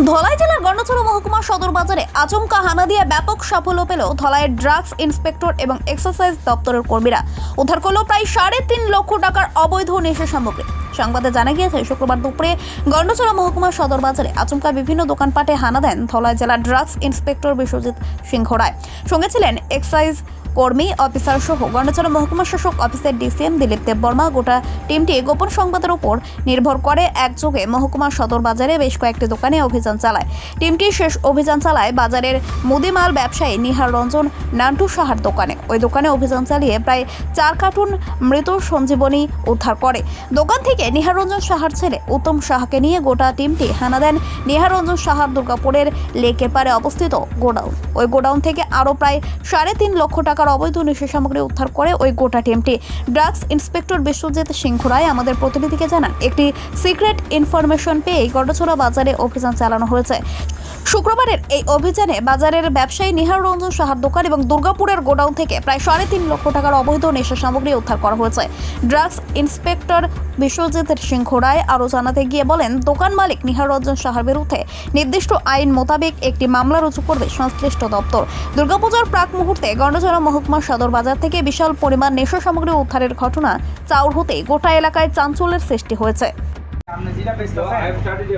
ধলাই জেলার গন্ডছড়া মহকুমা সদর বাজারে আচমকা হানা দিয়ে ব্যাপক সাফল্য পেল ধলাইয়ের ড্রাগস ইন্সপেক্টর এবং এক্সারসাইজ দপ্তরের কর্মীরা। উদ্ধার করল প্রায় সাড়ে তিন লক্ষ টাকার অবৈধ নেশা সামগ্রী। সংবাদে জানা গিয়েছে, শুক্রবার দুপুরে গন্ডছড়া মহকুমা সদর বাজারে আচমকা বিভিন্ন দোকানপাটে হানা দেন ধলাই জেলার ড্রাগস ইন্সপেক্টর বিশ্বজিৎ সিংহ রায় সঙ্গে ছিলেন এক্সাইজ কর্মী, অফিসার সহ গন্ডছড়া মহকুমা শাসক অফিসের ডিসিএম দিলীপ দেব বর্মা গোটা টিমটি গোপন সংবাদের উপর নির্ভর করে। একযোগে মহকুমা সদর বাজারে বেশ কয়েকটি দোকানে অভিযান চালায়। টিমটি শেষ অভিযান চালায় বাজারের মুদিমাল ব্যবসায়ী নিহার রঞ্জন নান্টু সাহার দোকানে। ওই দোকানে অভিযান চালিয়ে প্রায় চার কার্টুন মৃত সঞ্জীবনী উদ্ধার করে। দোকান থেকে নিহার রঞ্জন সাহার ছেলে উত্তম সাহাকে নিয়ে গোটা টিমটি হানা দেন। নিহার রঞ্জন সাহার দুর্গাপুরের লেকের পারে অবস্থিত গোডাউন। ওই গোডাউন থেকে আরও প্রায় সাড়ে তিন লক্ষ টাকার অবৈধ নেশা সামগ্রী উদ্ধার করে ওই গোটা টিমটি। ড্রাগস ইন্সপেক্টর বিশ্বজিৎ সিংহ রায় আমাদের প্রতিনিধিকে জানান, একটি সিক্রেট ইনফরমেশন পেয়ে গড়ছড়া বাজারে অভিযান চালানো হয়েছে। শুক্রবারের এই অভিযানে বাজারের ব্যবসায়ী নিহার রঞ্জন সাহার দোকান এবং দুর্গাপুরের গোডাউন থেকে প্রায় সাড়ে তিন লক্ষ টাকার অবৈধ নেশা সামগ্রী উদ্ধার করা হয়েছে। ড্রাগস ইন্সপেক্টর বিশ্বজিৎ সিংহ রায় আরও জানাতে গিয়ে বলেন, দোকান মালিক নিহার রঞ্জন সাহার বিরুদ্ধে নির্দিষ্ট আইন মোতাবেক একটি মামলা রুজু করবে সংশ্লিষ্ট দপ্তর। দুর্গাপূজার প্রাক মুহূর্তে গণ্ডজোড়া মহকুমা সদর বাজার থেকে বিশাল পরিমাণ নেশা সামগ্রী উদ্ধারের ঘটনা চাউর হতে গোটা এলাকায় চাঞ্চল্যের সৃষ্টি হয়েছে। আপনি যেটা বেচতেছেন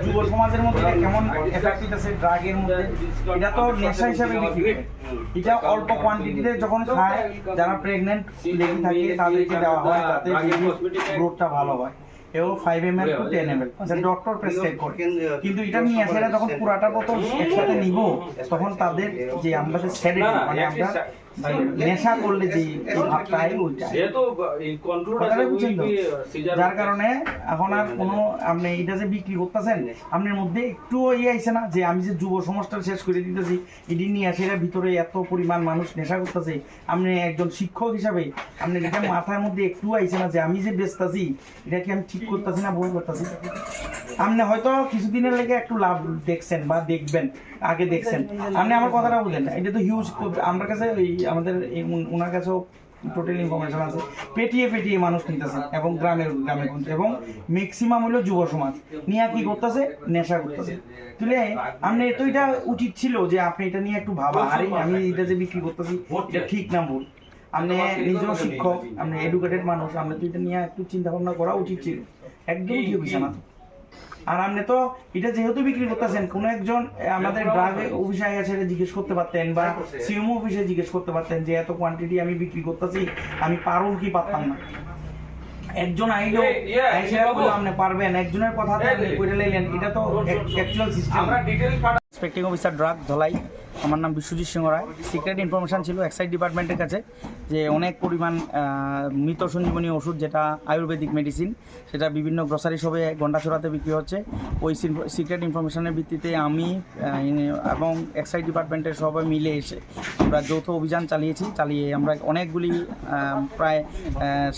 যুব সমাজের মধ্যে কেমন এফেক্ট হইতেছে ড্রাগের মধ্যে এটা তো নেশা হিসাবে এটা অল্প কোয়ান্টিটিতে যখন খায় যারা প্রেগনেন্ট লেডি থাকে তাদেরকে দেওয়া হয় যাতে গ্রোথটা ভালো হয়। এও five M L to ten M L doctor prescribe করে। কিন্তু এটা নিয়ে আসে যখন পুরাটা বোতল একসাথে নিব তখন তাদের যে আমরা মানে নেশা করলে যে এই ভাবটা হয় ওইটা কথাটা বুঝছেন তো? যার কারণে এখন আর কোনো আপনি এটা যে বিক্রি করতেছেন আপনার মধ্যে একটু ইয়ে আইছে না? যে আমি যে যুব সমাজটা শেষ করে দিতেছি এটি নিয়ে আসে এর ভিতরে এত পরিমাণ মানুষ নেশা করতেছে। আপনি একজন শিক্ষক হিসাবে আপনি এটা মাথার মধ্যে একটু আইছে না যে আমি যে বেচতেছি এটা কি আমি ঠিক করতেছি না ভুল করতেছি? আপনি হয়তো কিছুদিনের লেগে একটু লাভ দেখছেন বা দেখবেন, আগে দেখছেন। আপনি আমার কথাটা বলেন এটা তো হিউজ আমার কাছে ওই আমাদের এই ওনার কাছেও টোটাল ইনফরমেশন আছে। পেটিয়ে পেটিয়ে মানুষ নিতেছে এবং গ্রামের গ্রামে এবং ম্যাক্সিমাম হলো যুব সমাজ। নিয়ে কি করতেছে? নেশা করতেছে। তুলে আপনি তো এটা উচিত ছিল যে আপনি এটা নিয়ে একটু ভাবা, আরে আমি এটা যে বিক্রি করতেছি, এটা ঠিক না ভুল। আপনি নিজেও শিক্ষক আপনি এডুকেটেড মানুষ আপনি তো এটা নিয়ে একটু চিন্তা ভাবনা করা উচিত ছিল। একদম ঠিক হয়েছে না। আর আপনি তো এটা যেহেতু বিক্রি করতেছেন কোন একজন আমাদের ড্রাগ অফিসে। আছে জিজ্ঞেস করতে পারতেন বা সিএমও অফিসে জিজ্ঞেস করতে পারতেন যে এত কোয়ান্টিটি আমি বিক্রি করতেছি আমি পারুন কি পারতাম না। একজন আইলো আইসা বলল আপনি পারবেন। একজনের কথা আপনি কইরা লাইলেন এটা তো actual system inspecting officer drug Dhalai. আমার নাম বিশ্বজিৎ সিংহ রায়। সিক্রেট ইনফরমেশন ছিল এক্সাইজ ডিপার্টমেন্টের কাছে যে অনেক পরিমাণ মৃত সঞ্জীবনী ওষুধ যেটা আয়ুর্বেদিক মেডিসিন সেটা বিভিন্ন গ্রসারি শপে গন্ডাছড়াতে বিক্রি হচ্ছে। ওই সিক্রেট ইনফরমেশানের ভিত্তিতে আমি এবং এক্সাইজ ডিপার্টমেন্টের সবাই মিলে এসে আমরা যৌথ অভিযান চালিয়েছি। চালিয়ে আমরা অনেকগুলি প্রায়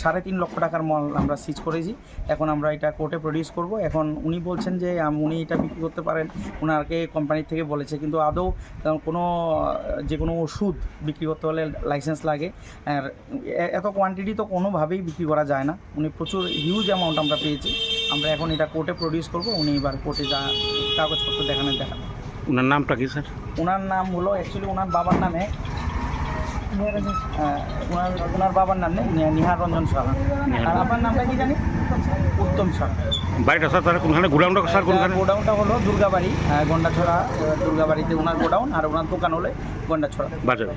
সাড়ে তিন লক্ষ টাকার মল আমরা সিজ করেছি। এখন আমরা এটা কোর্টে প্রডিউস করব। এখন উনি বলছেন যে উনি এটা বিক্রি করতে পারেন। ওনাকে কোম্পানির থেকে বলেছে। কিন্তু আদৌ আহ, কোনো যে কোনো ওষুধ বিক্রি করতে হলে লাইসেন্স লাগে। আর এত কোয়ান্টিটি তো কোনোভাবেই বিক্রি করা যায় না। উনি প্রচুর হিউজ অ্যামাউন্ট আমরা পেয়েছি। আমরা এখন এটা কোর্টে প্রডিউস করব উনি এবার কোর্টে যা কাগজপত্র দেখানোর দেখান ওনার নামটা কি স্যার ওনার নাম হলো অ্যাকচুয়ালি ওনার বাবার নামে ওনার বাবার নাম নিহার রঞ্জন সাহা। আর আপনার নামটা কি জানি? উত্তম সাহা। বাড়িটা স্যার তারা কোনখানে গোডাউনটা স্যার কোনখানে? গোডাউনটা হলো দুর্গাবাড়ি গন্ডাছড়া দুর্গাবাড়িতে ওনার গোডাউন আর ওনার দোকান হলে গন্ডাছড়া। বাজারে।